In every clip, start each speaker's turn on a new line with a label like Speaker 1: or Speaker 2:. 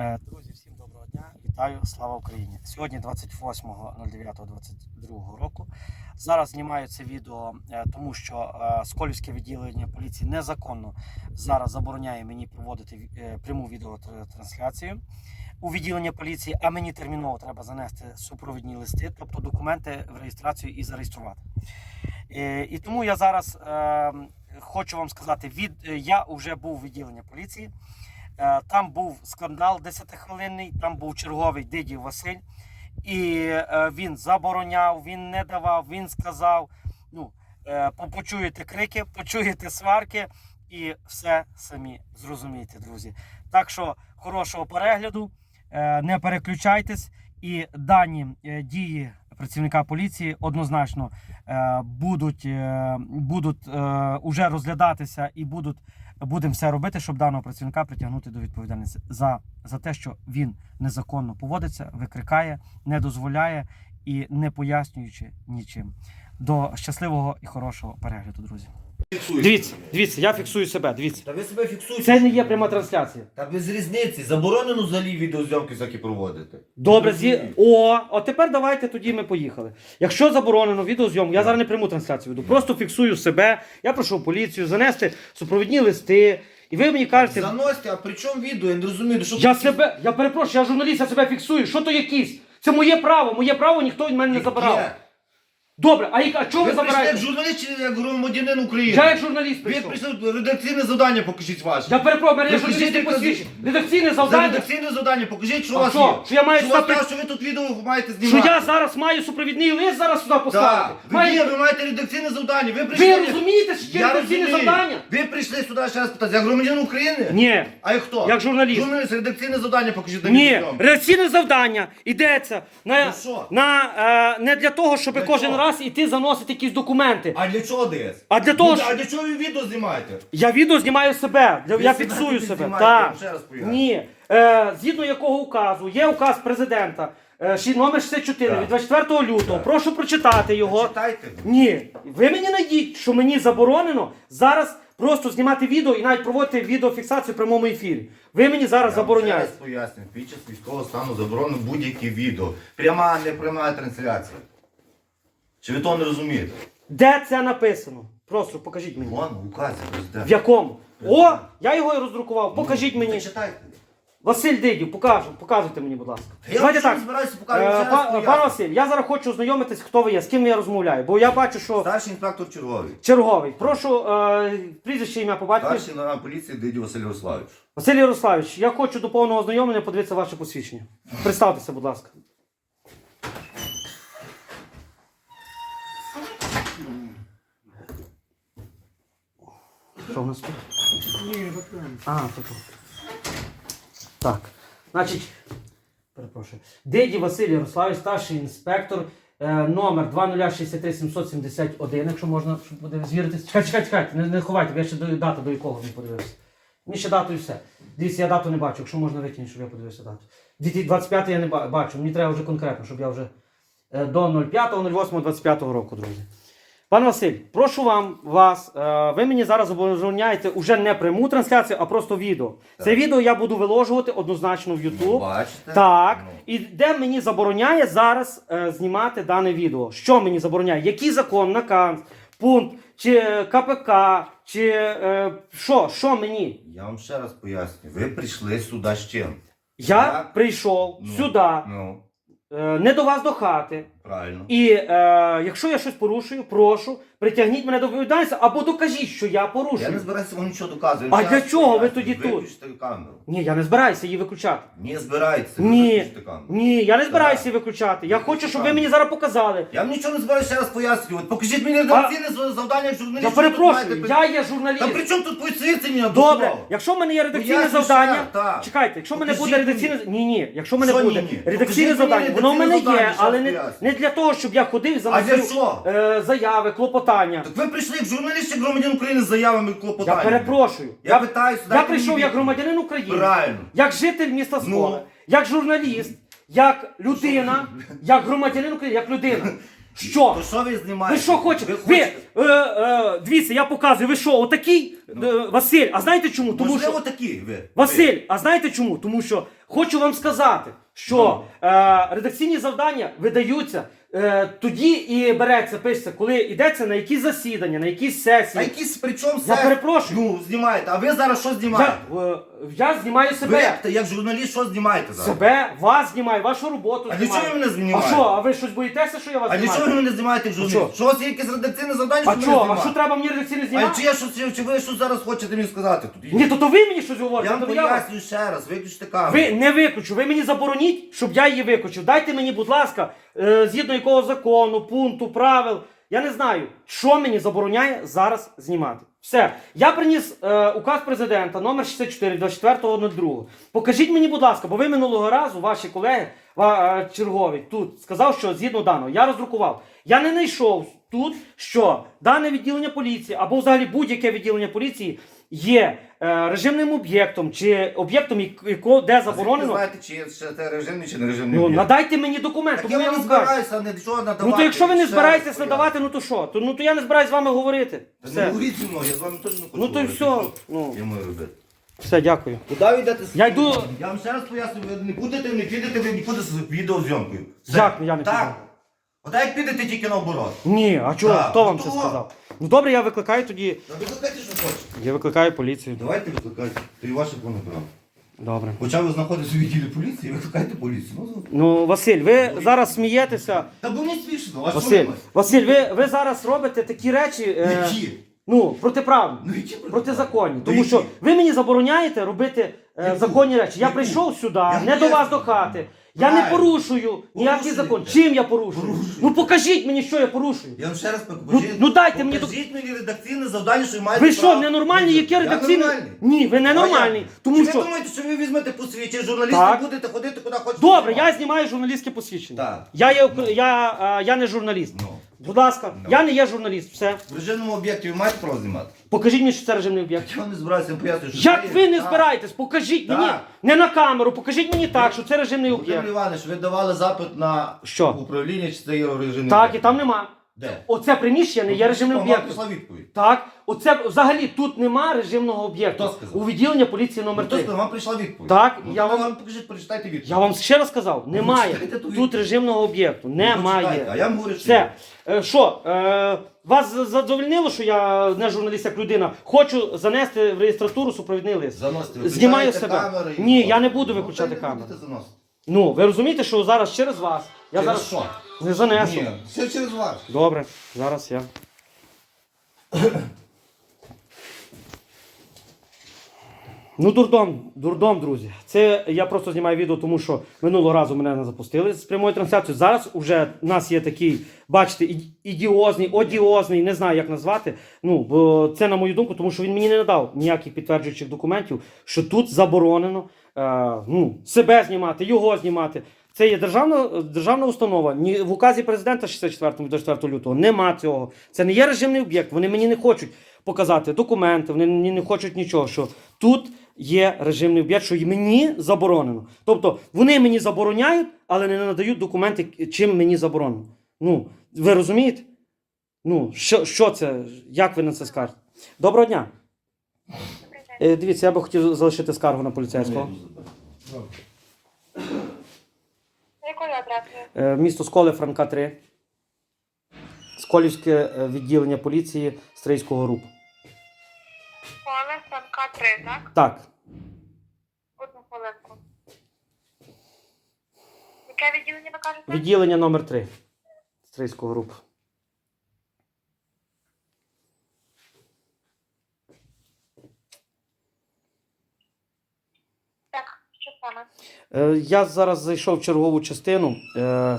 Speaker 1: Е, Друзі, всім доброго дня. Вітаю, слава Україні! Сьогодні 28.09.22 року. Зараз знімаю це відео, е, тому що е, Сколівське відділення поліції незаконно зараз забороняє мені проводити пряму відеотрансляцію у відділення поліції, а мені терміново треба занести супровідні листи, тобто документи в реєстрацію і зареєструвати. І тому я зараз е, хочу вам сказати, я вже був у відділенні поліції. Е, Там був скандал 10-хвилинний, там був черговий Дидів Василь, і е, він забороняв, він не давав, він сказав: ну, е, почуєте крики, почуєте сварки, і все самі зрозумієте, друзі. Так що хорошого перегляду, не переключайтесь, і дані дії працівника поліції однозначно е, будуть, е, будуть е, уже розглядатися і будуть будемо все робити, щоб даного працівника притягнути до відповідальності за, за те, що він незаконно поводиться, викрикає, не дозволяє і не пояснюючи нічим. До щасливого і хорошого перегляду, друзі. Дивіться, дивіться, я фіксую себе. Дивіться.
Speaker 2: Та ви себе фіксуйте.
Speaker 1: Це не є пряма трансляція.
Speaker 2: Та без різниці. Заборонено взагалі відеозйомки всякі проводити.
Speaker 1: Добре, зі... о, от тепер давайте тоді ми поїхали. Якщо заборонено відеозйом, я зараз не пряму трансляцію веду. Просто фіксую себе. Я прошу поліцію занести супровідні листи. І ви мені кажете,
Speaker 2: Заносьте, а при чому відео? Я не розумію, що
Speaker 1: Я себе, я перепрошую, я журналіст, я себе фіксую. Що то якийсь? Це моє право, моє право ніхто від мене не забирав.
Speaker 2: Є.
Speaker 1: Добре, а, яка- а чого ви,
Speaker 2: Ви прийшли як
Speaker 1: забираєте?
Speaker 2: журналіст чи як громадянин України?
Speaker 1: Я як журналіст
Speaker 2: Ви
Speaker 1: прийшов.
Speaker 2: прийшли редакційне завдання, покажіть ваше.
Speaker 1: Я перепрошую, мене є
Speaker 2: Ви
Speaker 1: журналістське
Speaker 2: скажіть,
Speaker 1: посвідчення. Редакційне
Speaker 2: За
Speaker 1: завдання.
Speaker 2: редакційне завдання, покажіть, що
Speaker 1: А
Speaker 2: у вас
Speaker 1: що?
Speaker 2: є.
Speaker 1: Що я маю
Speaker 2: Що у вас
Speaker 1: стати-
Speaker 2: сказали, що ви тут відео маєте
Speaker 1: Що
Speaker 2: знімати.
Speaker 1: я зараз маю супровідний лист зараз сюди поставити?
Speaker 2: Так, ви,
Speaker 1: Маю-
Speaker 2: є, ви маєте редакційне завдання. Ви прийшли...
Speaker 1: Ви розумієте, що є
Speaker 2: Я
Speaker 1: редакційне
Speaker 2: розумію.
Speaker 1: завдання?
Speaker 2: Ви прийшли сюди ще раз питати, як громадянин України?
Speaker 1: Ні.
Speaker 2: А як хто?
Speaker 1: Як журналіст.
Speaker 2: Журналіст, редакційне завдання покажіть на
Speaker 1: Ні,
Speaker 2: відеозйомку.
Speaker 1: редакційне завдання йдеться на,
Speaker 2: Ну що?
Speaker 1: на е, не для того, щоб кожен раз іти заносити якісь документи.
Speaker 2: А для чого ДС?
Speaker 1: А для того,
Speaker 2: Ну,
Speaker 1: що-
Speaker 2: А для чого ви відео знімаєте?
Speaker 1: Я відео знімаю себе. Я, я
Speaker 2: себе
Speaker 1: фіксую себе.
Speaker 2: знімаєте,
Speaker 1: Так.
Speaker 2: ще раз поясню.
Speaker 1: Ні. Е, згідно якого указу, є указ президента, е, ші- номер 64
Speaker 2: Так.
Speaker 1: від 24 лютого. Прошу прочитати його.
Speaker 2: Читайте.
Speaker 1: Ні. Ви мені найдіть, що мені заборонено зараз просто знімати відео і навіть проводити відеофіксацію в прямому ефірі. Ви мені зараз забороняєте.
Speaker 2: Я вам ще раз поясню. Під час військового стану заборонено будь-які відео. Пряма, не пряма трансляція. Чи ви того не розумієте?
Speaker 1: Де це написано? Просто покажіть мені.
Speaker 2: Вон, в указі
Speaker 1: В
Speaker 2: президента.
Speaker 1: якому? О, я його і роздрукував. Покажіть
Speaker 2: Ну,
Speaker 1: мені.
Speaker 2: Читайте.
Speaker 1: Василь Дидів, покажу, показуйте мені, будь ласка.
Speaker 2: Я
Speaker 1: Давайте так. Е,
Speaker 2: ще раз
Speaker 1: па-
Speaker 2: поясню.
Speaker 1: Пане Василь, я зараз хочу ознайомитись, хто ви є, з ким я розмовляю. Бо я бачу, що
Speaker 2: Старший інспектор черговий.
Speaker 1: черговий. Прошу е, прізвище ім'я по батькові.
Speaker 2: Старший лейтенант поліції Дидю Василь Ярославович.
Speaker 1: Василь Ярославович, я хочу до повного ознайомлення подивитися ваше посвідчення. Представтеся, будь ласка. Що в нас тут? А, тут. Так. Значить, перепрошую. Диді Василь Ярославович, старший інспектор, е, номер 2063 771, якщо можна, щоб буде звіритися. Чекайте, чекайте, чекайте, не, не ховайте, я ще до дату, до якого не подивився. Мені ще дату і все. Дивіться, я дату не бачу, якщо можна викинути, щоб я подивився дату. 25 я не бачу, мені треба вже конкретно, щоб я вже е, до 05.08.25 року, друзі. Пане Василь, прошу вам вас. е, Ви мені зараз забороняєте уже не пряму трансляцію, а просто відео. Це відео я буду виложувати однозначно в YouTube.
Speaker 2: Бачите?
Speaker 1: Так.
Speaker 2: Ну.
Speaker 1: І де мені забороняє зараз е, знімати дане відео? Що мені забороняє? Який закон, наказ, пункт, чи е, КПК, чи е, що? Що мені?
Speaker 2: Я вам ще раз поясню. Ви прийшли сюди з чим?
Speaker 1: Я
Speaker 2: Я-
Speaker 1: прийшов
Speaker 2: Ну,
Speaker 1: сюди,
Speaker 2: Ну,
Speaker 1: е, не до вас до хати.
Speaker 2: Правильно.
Speaker 1: І е, якщо я щось порушую, прошу, притягніть мене до відповідальності або докажіть, що я порушую.
Speaker 2: Я не збираюся вам нічого доказувати.
Speaker 1: А для чого ви тоді тут?
Speaker 2: Виключте камеру.
Speaker 1: Ні, я не збираюся її виключати.
Speaker 2: Не збирається.
Speaker 1: Ні,
Speaker 2: камеру.
Speaker 1: ні, я не збираюся її виключати. Я
Speaker 2: Виключте
Speaker 1: хочу, щоб ви
Speaker 2: камеру.
Speaker 1: мені зараз показали.
Speaker 2: Я вам нічого не збираюся раз пояснювати. Покажіть мені редакційне завдання як журналіст.
Speaker 1: Я перепрошую, я є
Speaker 2: Та
Speaker 1: журналіст.
Speaker 2: при чому тут посвідчення?
Speaker 1: Добре, якщо в мене є редакційне
Speaker 2: Поясню
Speaker 1: завдання,
Speaker 2: ще, так.
Speaker 1: чекайте, якщо в мене буде
Speaker 2: мені.
Speaker 1: редакційне ні, ні, якщо в мене
Speaker 2: Що
Speaker 1: буде редакційне
Speaker 2: Покажіть мені
Speaker 1: завдання, воно в мене
Speaker 2: редакційне
Speaker 1: є,
Speaker 2: завдання,
Speaker 1: але не для того, щоб я ходив і
Speaker 2: А для чого?
Speaker 1: е, заяви, клопотання.
Speaker 2: Так ви прийшли як журналіст чи громадян України з заявами і
Speaker 1: Я
Speaker 2: клопотаннями.
Speaker 1: перепрошую.
Speaker 2: Я питаю сюди.
Speaker 1: я прийшов як громадянин України,
Speaker 2: Правильно.
Speaker 1: як житель міста
Speaker 2: Ну.
Speaker 1: Скола, як журналіст, як людина, як громадянин України, як людина. Що?
Speaker 2: То що ви знімаєте?
Speaker 1: Ви що хочете?
Speaker 2: Ви
Speaker 1: Ви, е, е, дивіться, я показую, ви що, отакий? Е, Василь, а знаєте чому? Тому
Speaker 2: Можливо,
Speaker 1: що.
Speaker 2: такі ви.
Speaker 1: Василь, а знаєте чому? Тому що хочу вам сказати, що е, редакційні завдання видаються. Е, тоді і береться, пишеться, коли йдеться на якісь засідання, на якісь
Speaker 2: А
Speaker 1: сесії.
Speaker 2: якісь причому
Speaker 1: Я
Speaker 2: все?
Speaker 1: перепрошую.
Speaker 2: Ну, знімаєте. А ви зараз що знімаєте?
Speaker 1: Я, е, я знімаю
Speaker 2: Ви
Speaker 1: себе.
Speaker 2: як, як журналіст що знімаєте зараз?
Speaker 1: Себе, вас знімаю, вашу роботу
Speaker 2: А для чого ви мене
Speaker 1: А що, а ви щось боїтеся, що я вас
Speaker 2: А для чого ви мене знімаєте як журналіст? Що у вас є якесь редакційне завдання,
Speaker 1: А
Speaker 2: що
Speaker 1: що, а
Speaker 2: знімати?
Speaker 1: що треба мені редакційно
Speaker 2: А
Speaker 1: знімати?
Speaker 2: чи, я, що, чи, чи ви що зараз хочете мені сказати тут?
Speaker 1: Ні, то то ви мені щось говорите.
Speaker 2: Я вам
Speaker 1: то я вас-
Speaker 2: ще раз, виключте камеру.
Speaker 1: Ви не виключу, ви мені забороніть, щоб я її виключив. Дайте мені, будь ласка, е, згідно якого закону, пункту, правил. Я не знаю, що мені забороняє зараз знімати. Все, я приніс е, указ президента номер 64 24.02. Покажіть мені, будь ласка, бо ви минулого разу, ваші колеги, е, тут сказав, що згідно даного, я роздрукував. Я не знайшов тут, що дане відділення поліції або взагалі будь-яке відділення поліції є е, режимним об'єктом чи об'єктом, як- якого де
Speaker 2: А звідки
Speaker 1: заборонено.
Speaker 2: Ви знаєте, чи це режимний, чи не режимний
Speaker 1: Ну
Speaker 2: об'єкт?
Speaker 1: надайте мені документ,
Speaker 2: Так
Speaker 1: тому
Speaker 2: я не
Speaker 1: вам кажу.
Speaker 2: збираюся не що надавати.
Speaker 1: Ну то якщо ви не
Speaker 2: ще
Speaker 1: збираєтесь надавати, ну то що? То, ну то я не збираюсь з вами говорити.
Speaker 2: Та не
Speaker 1: Все,
Speaker 2: говоріть зі мною, я з вами теж не хочу
Speaker 1: Ну, то й
Speaker 2: говорити.
Speaker 1: все. Ну.
Speaker 2: Я маю робити.
Speaker 1: Все, дякую.
Speaker 2: Куди ви йдете? з-
Speaker 1: Я йду-
Speaker 2: Я вам ще раз поясню, ви не будете, не підете, ви нікуди з відеозйомкою. Все.
Speaker 1: Як я не піду?
Speaker 2: Так. От як підете тільки наоборот.
Speaker 1: Ні, а чого?
Speaker 2: Так,
Speaker 1: Хто вам
Speaker 2: ну,
Speaker 1: це
Speaker 2: то.
Speaker 1: сказав? Ну добре, я викликаю тоді.
Speaker 2: Та викликайте, що хочете.
Speaker 1: Я викликаю поліцію.
Speaker 2: Давайте викликайте. То і ваше повне право.
Speaker 1: Добре.
Speaker 2: Хоча ви знаходитесь у відділі поліції, викликайте поліцію. Ну,
Speaker 1: Ну, Василь, ви зараз смієтеся.
Speaker 2: Та бо мені смішно, а що
Speaker 1: Василь,
Speaker 2: ви?
Speaker 1: Василь, ви, ви зараз робите такі речі. Е,
Speaker 2: Які?
Speaker 1: Ну, протиправні.
Speaker 2: Ну, які
Speaker 1: Протизаконні.
Speaker 2: Ну,
Speaker 1: Тому
Speaker 2: які?
Speaker 1: що ви мені забороняєте робити е,
Speaker 2: Яку?
Speaker 1: законні речі. Я
Speaker 2: Яку?
Speaker 1: прийшов сюди,
Speaker 2: Я
Speaker 1: не до вас до хати. Я не
Speaker 2: Правильно.
Speaker 1: порушую ніякий
Speaker 2: Порушуєте.
Speaker 1: закон. Чим я порушую?
Speaker 2: Порушуєте.
Speaker 1: Ну покажіть мені, що я порушую.
Speaker 2: Я вам ще раз покажу.
Speaker 1: ну дайте мені
Speaker 2: Покажіть мені редакційне завдання, що ви маєте
Speaker 1: Ви що,
Speaker 2: право.
Speaker 1: ненормальні? Яке
Speaker 2: Я
Speaker 1: редакційне?
Speaker 2: нормальний.
Speaker 1: Ні, ви ненормальні. Тому
Speaker 2: Чи
Speaker 1: що.
Speaker 2: ви думаєте, що ви візьмете посвідчення, журналісти
Speaker 1: Так.
Speaker 2: будете ходити куди хочете?
Speaker 1: Добре, я знімаю журналістське посвідчення.
Speaker 2: Так.
Speaker 1: Я, є, укр- я, а, я не журналіст.
Speaker 2: Ну.
Speaker 1: Будь ласка,
Speaker 2: Ну.
Speaker 1: я не є журналіст. Все.
Speaker 2: В режимному об'єкті ви маєте право знімати?
Speaker 1: Покажіть мені, що це режимний об'єкт.
Speaker 2: Я не збираюся, пояснюю, що
Speaker 1: Як
Speaker 2: це є-
Speaker 1: ви не
Speaker 2: Так.
Speaker 1: збираєтесь? Покажіть мені
Speaker 2: Так.
Speaker 1: не на камеру, покажіть мені так, що це режимний
Speaker 2: Володимир
Speaker 1: об'єкт.
Speaker 2: Іванович, ви давали запит на
Speaker 1: Що?
Speaker 2: управління, чи це є режимний
Speaker 1: Так, і
Speaker 2: об'єкт?
Speaker 1: там нема.
Speaker 2: Де?
Speaker 1: Оце приміщення не є режимним об'єктом.
Speaker 2: прийшла відповідь.
Speaker 1: Так, оце взагалі тут нема режимного об'єкту.
Speaker 2: Хто сказав?
Speaker 1: У відділенні поліції номер
Speaker 2: Хто
Speaker 1: 3.
Speaker 2: сказав, вам прийшла відповідь.
Speaker 1: Так,
Speaker 2: Ну,
Speaker 1: я
Speaker 2: то
Speaker 1: вам-
Speaker 2: вам покажіть, прочитайте відповідь.
Speaker 1: Я вам ще раз сказав, немає
Speaker 2: читайте ту
Speaker 1: тут
Speaker 2: відповідь.
Speaker 1: режимного об'єкту.
Speaker 2: Ну,
Speaker 1: Немає.
Speaker 2: почитайте, А я вам говорю, що
Speaker 1: Все.
Speaker 2: є.
Speaker 1: Е, Що, е, вас задовольнило, що я не журналіст як людина? Хочу занести в реєстратуру супровідний лист.
Speaker 2: Заносите,
Speaker 1: Знімаю себе.
Speaker 2: камери і
Speaker 1: Ні, я не буду
Speaker 2: Ну,
Speaker 1: виключати
Speaker 2: та й не
Speaker 1: камеру.
Speaker 2: будете заносити.
Speaker 1: Ну, ви розумієте, що зараз через вас. Я
Speaker 2: Через
Speaker 1: зараз
Speaker 2: що?
Speaker 1: Не занесу.
Speaker 2: Ні, все через вас.
Speaker 1: Добре, зараз я. Ну, дурдом, дурдом, друзі. Це я просто знімаю відео, тому що минулого разу мене не запустили з прямою трансляцією. Зараз уже в нас є такий, бачите, ідіозний, одіозний, не знаю, як назвати. Ну, бо це на мою думку, тому що він мені не надав ніяких підтверджуючих документів, що тут заборонено е, ну, себе знімати, його знімати. Це є державна, державна установа. Ні, в указі президента 64 від 24 лютого нема цього. Це не є режимний об'єкт. Вони мені не хочуть показати документи, вони мені не хочуть нічого. Що тут є режимний об'єкт, що мені заборонено. Тобто вони мені забороняють, але не надають документи, чим мені заборонено. Ну, ви розумієте? Ну, що, що це? Як ви на це скажете? Доброго дня. Е, дивіться, я би хотів залишити скаргу на поліцейського.
Speaker 3: Якою адресою?
Speaker 1: Місто Сколи, Франка 3. Сколівське е, відділення поліції Стрийського РУП.
Speaker 3: Сколи, Франка 3, так?
Speaker 1: Так.
Speaker 3: Одну хвилинку. Яке відділення ви кажете?
Speaker 1: Відділення номер 3 Стрийського РУП.
Speaker 3: Так, що саме?
Speaker 1: Е, Я зараз зайшов в чергову частину е,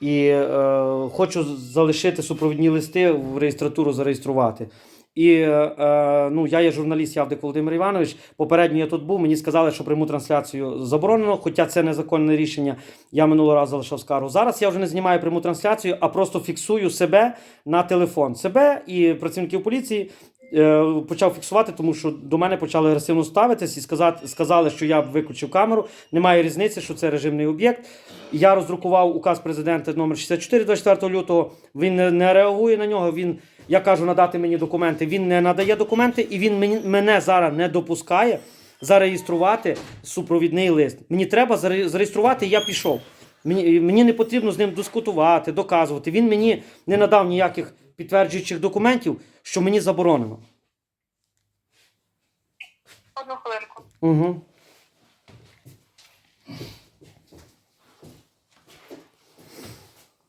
Speaker 1: і е, хочу залишити супровідні листи в реєстратуру зареєструвати. І е, е, ну, я є журналіст Явдик Володимир Іванович. Попередньо я тут був. Мені сказали, що пряму трансляцію заборонено, хоча це незаконне рішення. Я минулого разу залишав скаргу. Зараз я вже не знімаю пряму трансляцію, а просто фіксую себе на телефон. Себе і працівників поліції е, почав фіксувати, тому що до мене почали агресивно ставитись і сказати, сказали, що я виключив камеру. Немає різниці, що це режимний об'єкт. Я роздрукував указ президента номер 64 24 лютого. Він не, не реагує на нього. Він, я кажу, надати мені документи. Він не надає документи, і він мені, мене зараз не допускає зареєструвати супровідний лист. Мені треба заре- зареєструвати, я пішов. Мені, мені не потрібно з ним дискутувати, доказувати. Він мені не надав ніяких підтверджуючих документів, що мені заборонено.
Speaker 3: Одну хвилинку.
Speaker 1: Угу.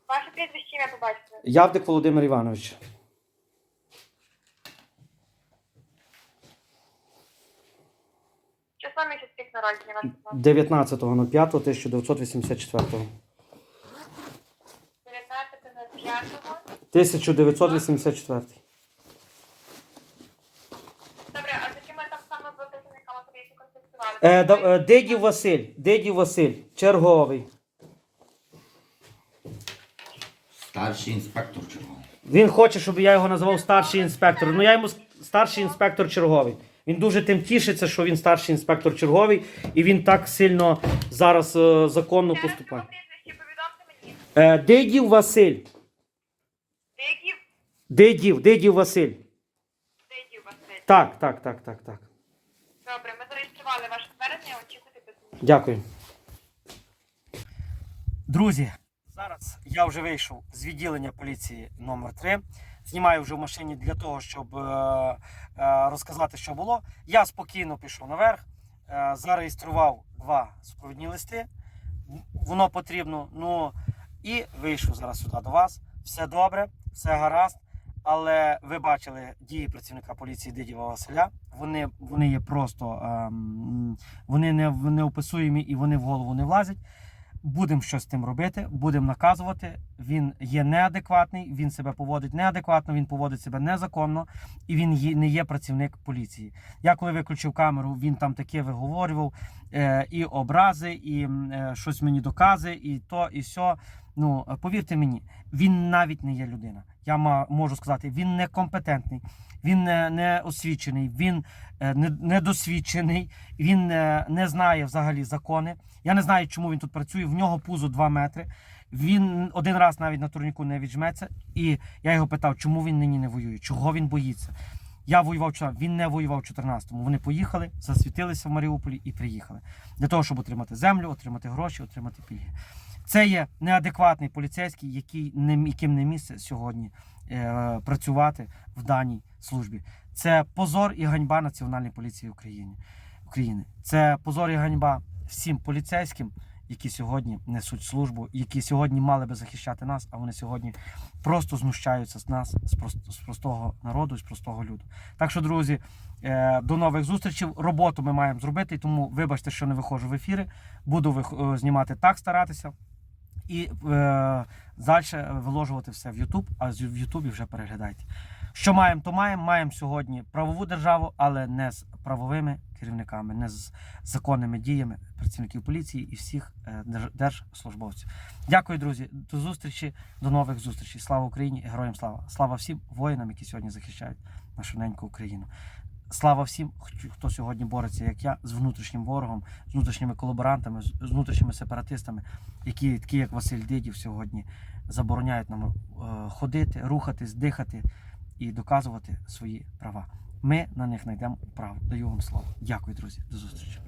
Speaker 3: Ваше прізвище ім'я побачите.
Speaker 1: Явдик Володимир Іванович.
Speaker 3: Число місяць рік народження ваше.
Speaker 1: 19.05.1984.
Speaker 3: 19.05.
Speaker 1: 1984.
Speaker 3: Добре, а з якими там саме ви працівниками поліції контактували?
Speaker 1: Е, да, е, Дидів Василь. Дидів Василь. Черговий.
Speaker 2: Старший інспектор черговий.
Speaker 1: Він хоче, щоб я його назвав старший інспектор. Ну я йому с- старший інспектор черговий. Він дуже тим тішиться, що він старший інспектор черговий, і він так сильно зараз е, законно поступає.
Speaker 3: прізвище повідомте мені.
Speaker 1: Е, Дидів Василь. Дидів, Дидів Василь.
Speaker 3: Диків Василь.
Speaker 1: Так, так, так, так, так.
Speaker 3: Добре, ми зареєстрували ваше звернення, очікуйте документи.
Speaker 1: Дякую. Друзі, зараз я вже вийшов з відділення поліції номер 3 Знімаю вже в машині для того, щоб е, е, розказати, що було. Я спокійно пішов наверх, е, зареєстрував два супровідні листи. Воно потрібно. Ну і вийшов зараз сюди до вас. Все добре, все гаразд. Але ви бачили дії працівника поліції Дидіва Василя. Вони, вони є просто ем, вони не, неописуємі і вони в голову не влазять. Будемо щось з тим робити, будемо наказувати. Він є неадекватний, він себе поводить неадекватно, він поводить себе незаконно і він є, не є працівник поліції. Я коли виключив камеру, він там таке виговорював е, і образи, і е, щось мені докази, і то, і сьо. Ну е, повірте мені, він навіть не є людина. Я можу сказати, він некомпетентний, він не, не освічений, він е, недосвідчений, він е, не знає взагалі закони. Я не знаю, чому він тут працює. В нього пузо 2 метри. Він один раз навіть на турніку не віджметься. І я його питав, чому він нині не воює, чого він боїться. Я воював вчора, він не воював в 14-му. Вони поїхали, засвітилися в Маріуполі і приїхали для того, щоб отримати землю, отримати гроші, отримати пільги. Це є неадекватний поліцейський, який не яким не місце сьогодні е, працювати в даній службі. Це позор і ганьба Національної поліції України. України. Це позор і ганьба всім поліцейським, які сьогодні несуть службу, які сьогодні мали би захищати нас, а вони сьогодні просто знущаються з нас, з, простого народу, з простого люду. Так що, друзі, е, до нових зустрічей. Роботу ми маємо зробити, тому вибачте, що не виходжу в ефіри. Буду е, знімати так, старатися. І е, далі виложувати все в YouTube, а в YouTube вже переглядайте. Що маємо, то маємо. Маємо сьогодні правову державу, але не з правовими керівниками, не з законними діями працівників поліції і всіх е, держслужбовців. Дякую, друзі. До зустрічі, до нових зустрічей. Слава Україні героям слава! Слава всім воїнам, які сьогодні захищають нашу неньку Україну. Слава всім, хто- сьогодні бореться, як я, з внутрішнім ворогом, з внутрішніми колаборантами, з з внутрішніми сепаратистами, які такі, як Василь Дидів, сьогодні забороняють нам е, ходити, рухатись, дихати і доказувати свої права. Ми на них знайдемо право. Даю вам слово. Дякую, друзі. До зустрічі.